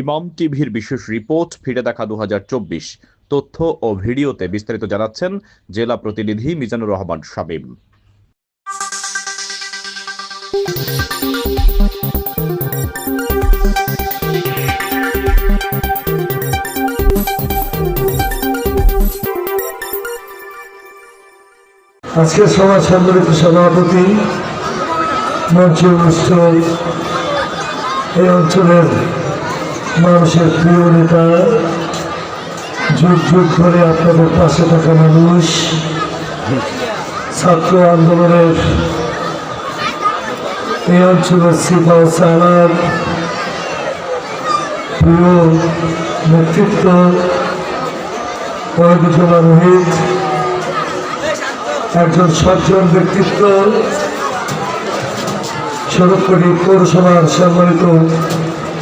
ইমাম টিভির বিশেষ রিপোর্ট, ফিরে দেখা দু হাজার চব্বিশ। তথ্য ও ভিডিওতে বিস্তারিত জানাচ্ছেন জেলা প্রতিনিধি মিজানুর রহমান শামীম। আজকের সভা সম্মিলিত সভাপতি মঞ্চে উপস্থিত এই অঞ্চলের মানুষের প্রিয় নেতা, যুগ যুগ ধরে আপনাদের পাশে থাকা মানুষ, ছাত্র আন্দোলনের এই অঞ্চলের সিপা সালার প্রিয় নেতৃত্ব ওয়াহিদুজ্জামান রোহিত, একজন সজ্জন ব্যক্তিত্ব সড়কপটি পৌরসভার সম্মানিত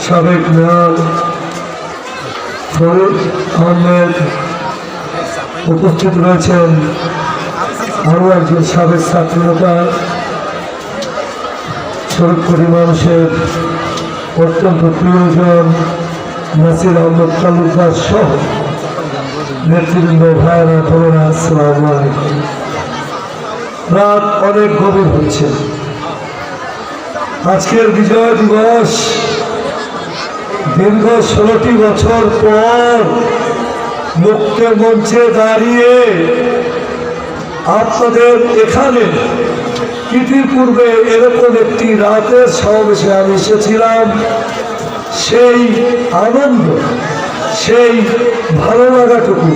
সাবেক মেয়র ফরুদ আহমেদ উপস্থিত রয়েছেন আরও একজন সাবেক ছাত্রনেতা সড়কপটি মানুষের অত্যন্ত প্রিয়জন নাসির আহমদ তালুকদার সহ নেতৃবৃন্দ ভাইরা বোনেরা, আসসালামু রাত অনেক গভীর হচ্ছে আজকের বিজয় দিবস দীর্ঘ ষোলোটি বছর পর মুক্তের মঞ্চে দাঁড়িয়ে আপনাদের এখানে ইতিপূর্বে এরকম একটি রাতের সমাবেশে আমি এসেছিলাম। সেই আনন্দ, সেই ভালো লাগাটুকু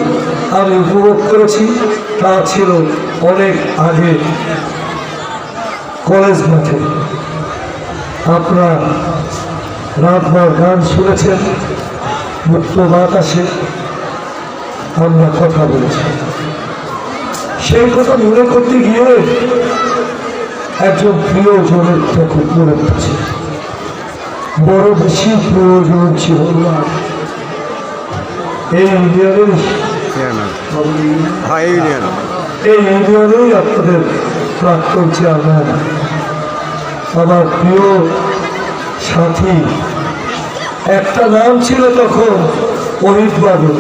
আমি উপভোগ করেছি, তা ছিল অনেক আগে কলেজ মাঠে। আপনারা রাতভর গান শুনেছেন মুক্ত বাতাসে আমরা কথা বলেছি। সেই কথা মনে করতে গিয়ে একজন প্রিয়জনের থেকে মনে পড়ছে বড় বেশি প্রয়োজন ছিল না। এই ইউনিয়নের হ্যাঁ এই ইউনিয়নেই আপনাদের প্রাক্তন চেয়ারম্যান। আমার প্রিয় সাথী একটা নাম ছিল তখন অহিত বাবু।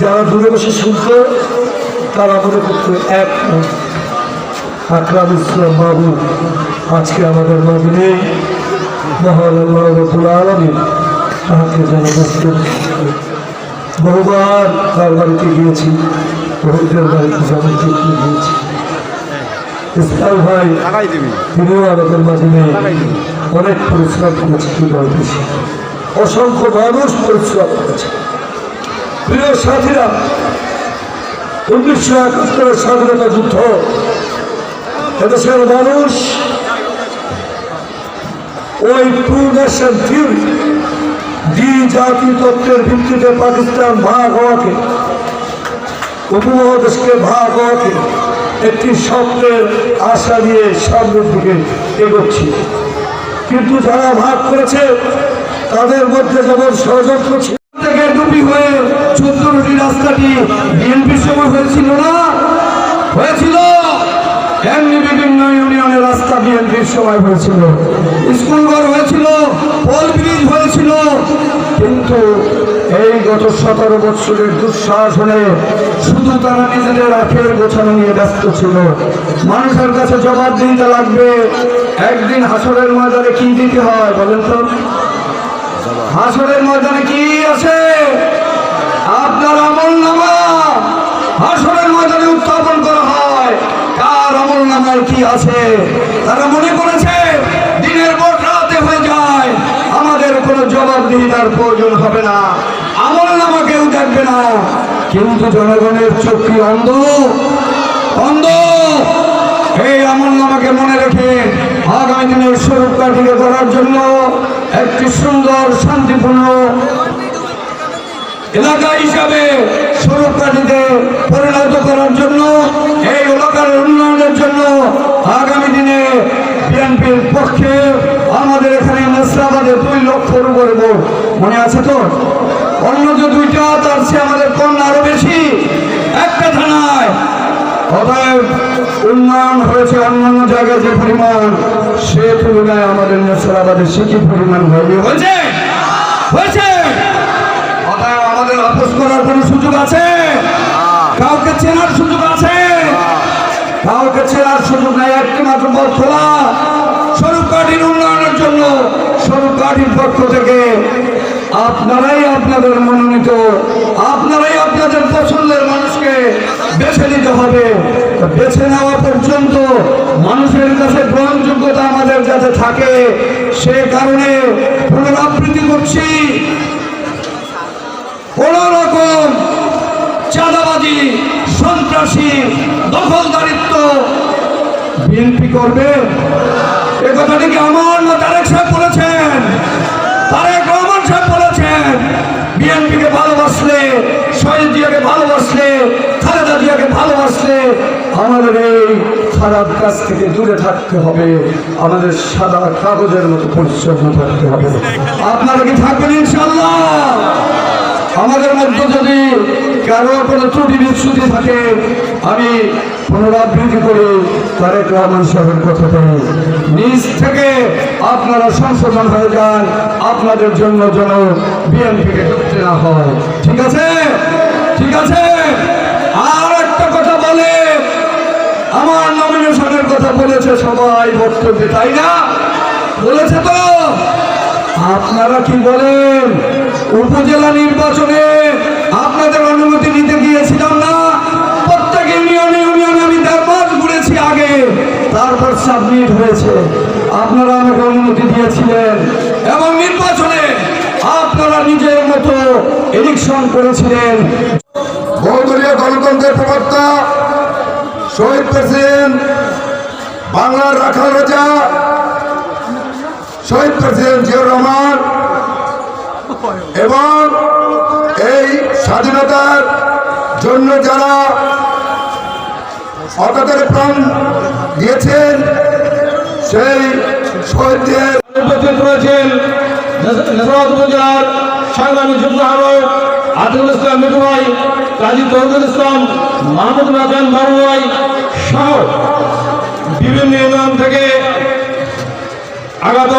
যারা দূরে বসে শুনত, তারা মনে করতো, এক আকরাম ইসলাম বাবু আজকে আমাদের মাঝে নেই। তাহাকে বহুবার তার বাড়িতে গিয়েছি রোহিতের বাড়িতে যেমন গিয়েছি। ইসলাম ভাই তিনিও আমাদের নেই। অনেক পরিশ্রম করেছে কি বলতেছি অসংখ্য মানুষ পরিশ্রম করেছে প্রিয় সাথীরা উনিশশো একাত্তরের স্বাধীনতা যুদ্ধ এদেশের মানুষ ওই টু নেশন থিওরি দ্বি জাতি তত্ত্বের ভিত্তিতে পাকিস্তান ভাগ হওয়াকে উপমহাদেশকে ভাগ হওয়াকে একটি স্বপ্নের আশা নিয়ে সামনের দিকে এগোচ্ছি। কিন্তু যারা ভাগ করেছে, তাদের মধ্যে যেমন ষড়যন্ত্র ছিল থেকে ডুবি হয়ে চোদ্দটি রাস্তাটি বিএনপির সময় হয়েছিল না? হয়েছিল। বিভিন্ন ইউনিয়নের বিএনপির সময় হয়েছিল। স্কুল ঘর হয়েছিল পল ব্রিজ হয়েছিল। কিন্তু এই গত সতেরো বৎসরের দুঃশাসনে শুধু তারা নিজেদের আখের গোছানো নিয়ে ব্যস্ত ছিল। মানুষের কাছে জবাব দিতে লাগবে, একদিন হাসরের ময়দানে কি দিতে হয় বলেন তো? হাসরের ময়দানে কি আছে? আপনার আমল নামা হাসরের ময়দানে উত্থাপন কার আমল নামার কি আছে? তারা মনে করেছে, দিনের পর রাতে হয়ে যায়, আমাদের কোনো জবাবদিহিতার প্রয়োজন হবে না। আমল নামা কেউ দেখবে না। কিন্তু জনগণের কি অন্ধ অন্ধ। এই আমল নামাকে মনে রেখে আগামী দিনের স্বরূপ কাটিয়ে করার জন্য একটি সুন্দর, শান্তিপূর্ণ এলাকা হিসাবে স্বরূপকাঠিতে পরিণত করার জন্য, এই এলাকার উন্নয়নের জন্য আগামী দিনে বিএনপির পক্ষে আমাদের এখানে মেসরাবাদে দুই লক্ষর উপরে ভোট। মনে আছে তো? অন্য যে দুইটা, তার চেয়ে আমাদের কন্যা আরও বেশি। একটা থানায়। অতএব উন্নয়ন হয়েছে অন্যান্য জায়গায় যে পরিমাণ, সে তুলনায় আমাদের নেশাবাদে সে কি পরিমাণ হয়নি? হয়েছে! আপোষ করার কোন সুযোগ আছে? কাউকে চেনার সুযোগ আছে? কাউকে চেনার সুযোগ নাই একটি মাত্র পথ খোলা। সরু কাঠির উন্নয়নের জন্য সরু কাঠির পক্ষ থেকে আপনারাই আপনাদের মনোনীত আপনারাই আপনাদের পছন্দের মানুষকে বেছে নিতে হবে। বেছে নেওয়া পর্যন্ত মানুষের কাছে গ্রহণযোগ্যতা আমাদের যাতে থাকে সে কারণে পুনরাবৃত্তি করছি। কোন রকম চাঁদাবাজি, সন্ত্রাসী, দখলদারিত্ব বিএনপি করবে? এ কথাটি কি আমার না তারেক সাহেব বলেছেন। তারেক রহমান সাহেব বলেছেন, বিএনপিকে ভালোবাসলে, শহীদ জিয়াকে ভালোবাসলে, খালেদা জিয়াকে ভালোবাসলে আমাদের এই খারাপ কাজ থেকে দূরে থাকতে হবে। আমাদের সাদা কাগজের মতো পরিচ্ছন্ন থাকতে হবে। আপনারা কি থাকবেন ইনশাল্লাহ আমাদের মধ্যে যদি কারও কোনো ত্রুটি বিচ্ছুতি থাকে, আমি পুনরাবৃত্তি করি তারেক রহমান সাহেবের কথাতে নিজ থেকে আপনারা সংশোধন হয়ে যান, আপনাদের জন্য যেন বিএনপিকে ঢুকতে না হয়। ঠিক আছে? ঠিক আছে? আর একটা কথা বলে, আমার নমিনেশনের কথা বলেছে সবাই, বক্তব্যে, তাই না? বলেছে তো? আপনারা কি বলেন? উপজেলা নির্বাচনে আপনাদের অনুমতি নিতে গিয়েছিলাম না। প্রত্যেক ইউনিয়নে ইউনিয়নে আমি দেড় মাস ঘুরেছি আগে। তারপর সাবমিট হয়েছে। আপনারা আমাকে অনুমতি দিয়েছিলেন। এবং নির্বাচনে আপনারা নিজের মতো ইলেকশন করেছিলেন। গণতন্ত্রের প্রবক্তা, শহীদ প্রেসিডেন্ট, বাংলার রাখাল রাজা, শহীদ প্রেসিডেন্ট জিয়াউর রহমান এবং এই স্বাধীনতার জন্য যারা অকাতের প্রাণ দিয়েছেন, সেই শহীদদের উপস্থিত রয়েছেন উপজেলার সাংবাদিক যুগ্ম আহ্বায়ক আতিকুল ইসলাম মিঠু ভাই কাজী তরুল ইসলাম মাহমুদ রাজান বাবু ভাই সহ বিভিন্ন থেকে আগত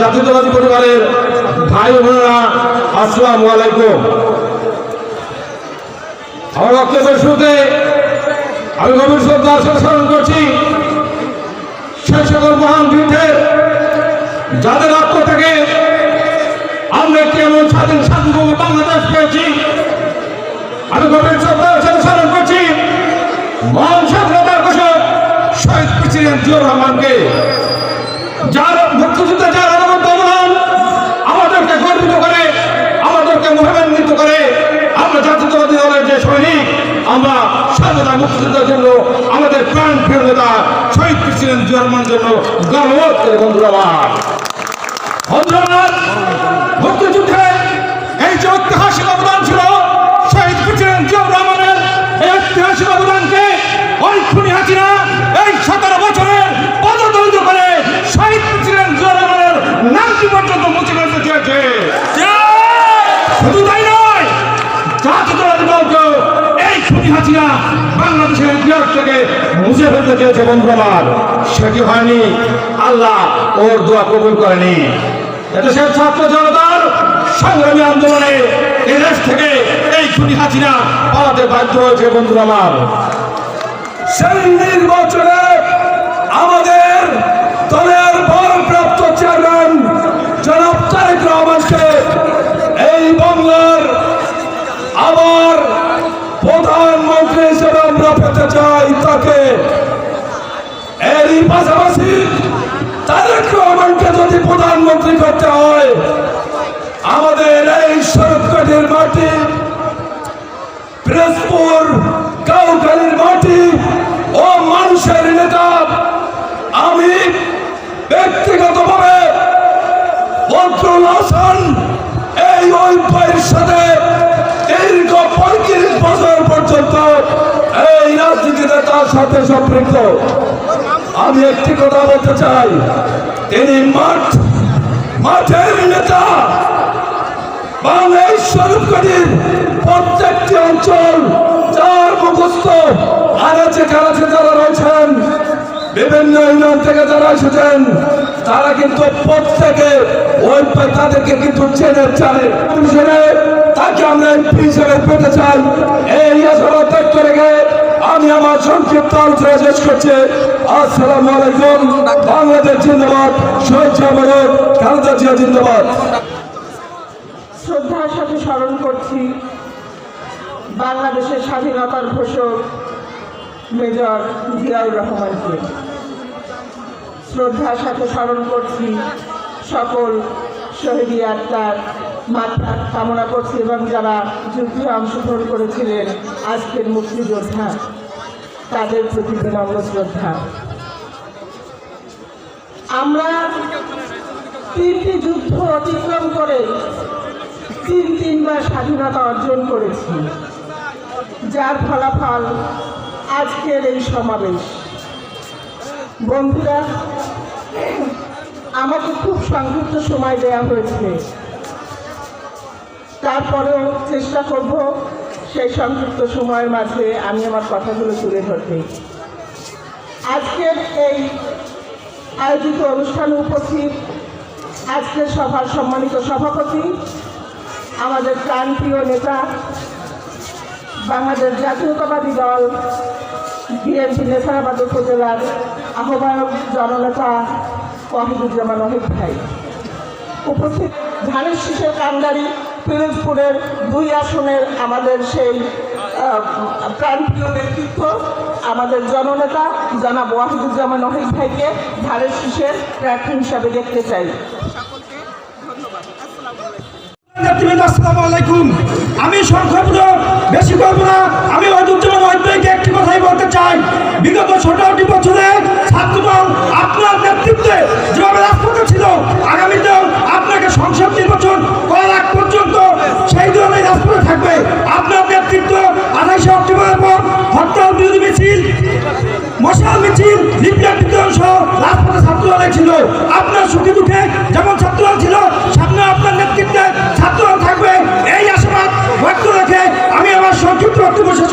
জাতীয়তাবাদী পরিবারের ভাই বোনেরা, আসসালামু আলাইকুম। আমার বক্তব্যের শুরুতে আমি গভীর শ্রদ্ধার সাথে স্মরণ করছি, সেই সকল মহান বীরদের যাদের রক্ত থেকে আমরা একটি এমন স্বাধীন সার্বভৌম বাংলাদেশ পেয়েছি। আমি গভীর শ্রদ্ধার সাথে স্মরণ করছি, মহান স্বাধীনতার ঘোষক শহীদ প্রেসিডেন্ট জিয়াউর রহমানকে। যার মুক্তিযুদ্ধে যার অনবদ্য অবদান আমাদেরকে গর্বিত করে আমাদেরকে মহিমান্বিত করে আমরা জাতীয়তাবাদী দলের যে সৈনিক আমরা সর্বদা মুক্তিযুদ্ধের জন্য আমাদের প্রাণ ফেরত নেতা শহীদ জিয়াউর রহমানের জন্য গর্ববোধ করে বন্ধুরা আমার। বন্ধুরা আমার, মুক্তিযুদ্ধে এই যে ঐতিহাসিক অবদান ছিল শহীদ প্রেসিডেন্ট জিয়াউর রহমানের এই ঐতিহাসিক অবদানকে ওই খুনি হাসিনা বাংলাদেশের ইতিহাস থেকে মুছে ফেলতে চেয়েছে সেটি হয়নি। আল্লাহ ওর দোয়া কবুল করেনি। এদেশের ছাত্র জনতার সংগ্রামী আন্দোলনে এদেশ থেকে এই খুনি পালাতে বাধ্য হয়েছে বন্ধু আমার। সেই নির্বাচনে আমাদের দলের ভারপ্রাপ্ত চেয়ারম্যান জনাব তারেক রহমানকে এই বাংলার আবার প্রধানমন্ত্রী হিসেবে আমরা পেতে চাই তাকে এরই পাশাপাশি তারেক রহমানকে যদি প্রধানমন্ত্রী করতে হয় আমাদের এই সরকারের মাটি পিরোজপুর কাউখালীর মাটি ও মানুষের নেতা আমি ব্যক্তিগতভাবে বদরুল হাসান এই ওই ভাইয়ের সাথে দীর্ঘ পঁয়ত্রিশ বছর পর্যন্ত এই রাজনীতিতে তার সাথে সম্পৃক্ত। আমি একটি কথা বলতে চাই। তিনি মাঠ, মাঠের নেতা। বাংলাদেশ স্বরূপকারীর প্রত্যেকটি অঞ্চল, যার মুখস্থ আনাচে কানাচে যারা রয়েছেন। বিভিন্ন ইউনিয়ন থেকে যারা এসেছেন, তারা কিন্তু প্রত্যেকে ওই তাদেরকে কিন্তু চেনে চালে তাকে আমরা এমপি হিসেবে পেতে চাই, এই আসলে ত্যাগ করে গিয়ে আমি আমি আমার সংক্ষিপ্ত আলোচনা শেষ করছি। আসসালামু আলাইকুম, বাংলাদেশ জিন্দাবাদ, শহীদ জামানত খালেদা জিয়া জিন্দাবাদ। শ্রদ্ধার সাথে স্মরণ করছি বাংলাদেশের স্বাধীনতার ঘোষক মেজর জিয়াউর রহমানকে। শ্রদ্ধার সাথে স্মরণ করছি সকল শহীদি আত্মার মাত্রা কামনা করছি এবং যারা যুদ্ধে অংশগ্রহণ করেছিলেন, আজকের মুক্তিযোদ্ধা, তাদের প্রতি বিনম্র শ্রদ্ধা আমরা তিনটি যুদ্ধ অতিক্রম করে তিন তিনবার স্বাধীনতা অর্জন করেছি, যার ফলাফল আজকের এই সমাবেশ। বন্ধুরা, আমাকে খুব সংক্ষিপ্ত সময় দেওয়া হয়েছে। তারপরেও চেষ্টা করব সেই সংক্ষিপ্ত সময়ের মাঝে আমি আমার কথাগুলো তুলে ধরতে। আজকের এই আয়োজিত অনুষ্ঠানে উপস্থিত আজকের সভার সম্মানিত সভাপতি, আমাদের প্রাণপ্রিয় নেতা, বাংলাদেশ জাতীয়তাবাদী দল, বিএনপি নেসারাবাদ উপজেলার আহ্বায়ক জননেতা ওয়াহিদুজ্জামান ওহিদ ভাই। উপস্থিত ধানের শীষের কান্ডারি পিরোজপুরের দুই আসনের আমাদের সেই প্রাণপ্রিয় ব্যক্তিত্ব, আমাদের জননেতা জনাব ওয়াহিদুজ্জামান ওহিদ ভাইকে ধানের শীষের প্রার্থী হিসাবে দেখতে চাই। আমি বেশি করব না। আমি একটি কথাই বলতে চাই। বিগত ছোটটি বছরে ছাত্রদল আপনার নেতৃত্বে যেভাবে রাজপথে ছিল, আগামীতেও আপনাকে সংসদ নির্বাচন করার আগ পর্যন্ত সেই ধরনের রাজপথে থাকবে। আপনার নেতৃত্ব আঠাশে অক্টোবরের পর হরতাল, বিরোধী মিছিল, মশাল মিছিল লিফলেট সহ রাজপথে ছাত্ররা ছিল। আপনার সুখে দুঃখে যেমন ছাত্ররা ছিল, সামনে আপনার নেতৃত্বে ছাত্ররা থাকবে। এই আশাবাদ ব্যক্ত রেখে আমি আমার সংক্ষিপ্ত বক্তব্য শেষ